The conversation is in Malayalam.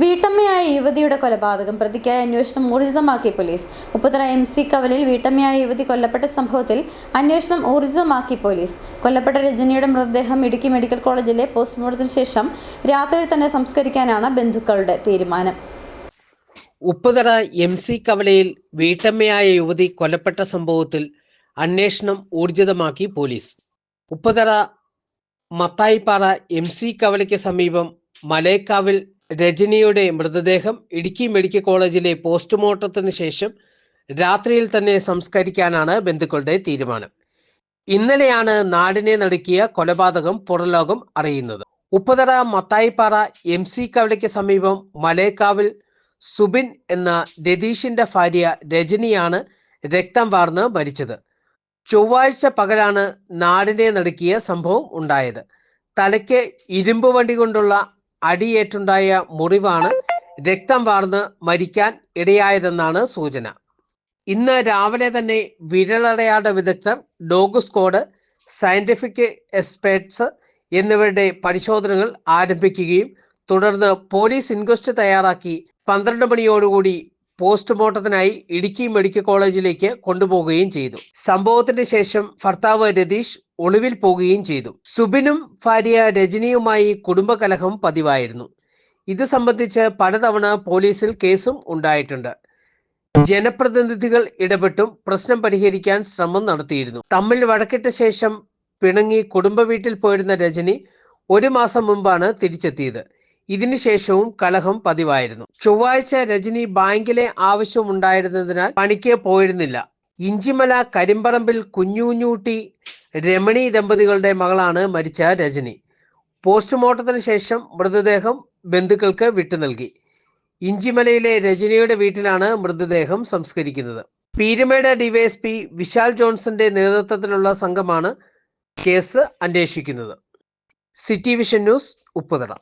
വീട്ടമ്മയായ യുവതിയുടെ കൊലപാതകം പ്രതിക്കായ അന്വേഷണം ഊർജിതമാക്കി പോലീസ്. ഉപ്പുതറ എം സി കവലിൽ വീട്ടമ്മയായ യുവതി കൊല്ലപ്പെട്ട സംഭവത്തിൽ അന്വേഷണം ഊർജിതമാക്കി പോലീസ്. കൊല്ലപ്പെട്ട രജനിയുടെ മൃതദേഹം ഇടുക്കി മെഡിക്കൽ കോളേജിലെ പോസ്റ്റ്മോർട്ടത്തിന് ശേഷം രാത്രിയിൽ തന്നെ സംസ്കരിക്കാനാണ് ബന്ധുക്കളുടെ തീരുമാനം. ഉപ്പുതറ എം സി കവലയിൽ വീട്ടമ്മയായ യുവതി കൊല്ലപ്പെട്ട സംഭവത്തിൽ അന്വേഷണം ഊർജിതമാക്കി police. Upputhara Mathayippara M C കവലയ്ക്ക് സമീപം മലേക്കാവിൽ രജനിയുടെ മൃതദേഹം ഇടുക്കി മെഡിക്കൽ കോളേജിലെ പോസ്റ്റ്മോർട്ടത്തിന് ശേഷം രാത്രിയിൽ തന്നെ സംസ്കരിക്കാനാണ് ബന്ധുക്കളുടെ തീരുമാനം. ഇന്നലെയാണ് നാടിനെ നടുക്കിയ കൊലപാതകം പുറലോകം അറിയുന്നത്. ഉപ്പുതറ മത്തായിപ്പാറ എം സി കവലയ്ക്ക് സമീപം മലേക്കാവിൽ സുബിൻ എന്ന രതീഷിന്റെ ഭാര്യ രജനിയാണ് രക്തം വാർന്ന് മരിച്ചത്. ചൊവ്വാഴ്ച പകലാണ് നാടിനെ നടുക്കിയ സംഭവം ഉണ്ടായത്. തലയ്ക്ക് ഇരുമ്പ് വണ്ടി കൊണ്ടുള്ള അടിയേറ്റുണ്ടായ മുറിവാണ് രക്തം വാർന്ന് മരിക്കാൻ ഇടയായതെന്നാണ് സൂചന. ഇന്ന് രാവിലെ തന്നെ വിരളടയാട വിദഗ്ധർ ഡോഗ് സ്ക്വാഡ് സയന്റിഫിക് എക്സ്പേർട്സ് എന്നിവരുടെ പരിശോധനകൾ ആരംഭിക്കുകയും തുടർന്ന് പോലീസ് ഇൻക്വസ്റ്റ് തയ്യാറാക്കി പന്ത്രണ്ട് മണിയോടുകൂടി പോസ്റ്റ്മോർട്ടത്തിനായി ഇടുക്കി മെഡിക്കൽ കോളേജിലേക്ക് കൊണ്ടുപോകുകയും ചെയ്തു. സംഭവത്തിന് ശേഷം ഭർത്താവ് രതീഷ് ഒളിവിൽ പോകുകയും ചെയ്തു. സുബിനും ഭാര്യ രജനിയുമായി കുടുംബകലഹം പതിവായിരുന്നു. ഇത് സംബന്ധിച്ച് പലതവണ പോലീസിൽ കേസും ഉണ്ടായിട്ടുണ്ട്. ജനപ്രതിനിധികൾ ഇടപെട്ടും പ്രശ്നം പരിഹരിക്കാൻ ശ്രമം നടത്തിയിരുന്നു. തമ്മിൽ വഴക്കിട്ട ശേഷം പിണങ്ങി കുടുംബ വീട്ടിൽ പോയിരുന്ന രജനി ഒരു മാസം മുമ്പാണ് തിരിച്ചെത്തിയത്. ഇതിനുശേഷവും കലഹം പതിവായിരുന്നു. ചൊവ്വാഴ്ച രജനി ബാങ്കിലെ ആവശ്യമുണ്ടായിരുന്നതിനാൽ പണിക്ക് പോയിരുന്നില്ല. ഇഞ്ചിമല കരിമ്പറമ്പിൽ കുഞ്ഞുഞ്ഞൂട്ടി രമണി ദമ്പതികളുടെ മകളാണ് മരിച്ച രജനി. പോസ്റ്റ്മോർട്ടത്തിന് ശേഷം മൃതദേഹം ബന്ധുക്കൾക്ക് വിട്ടു നൽകി. ഇഞ്ചിമലയിലെ രജനിയുടെ വീട്ടിലാണ് മൃതദേഹം സംസ്കരിക്കുന്നത്. പീരുമേട് ഡിവൈഎസ്പി വിശാൽ ജോൺസന്റെ നേതൃത്വത്തിലുള്ള സംഘമാണ് കേസ് അന്വേഷിക്കുന്നത്. City vision news ഉപ്പുതട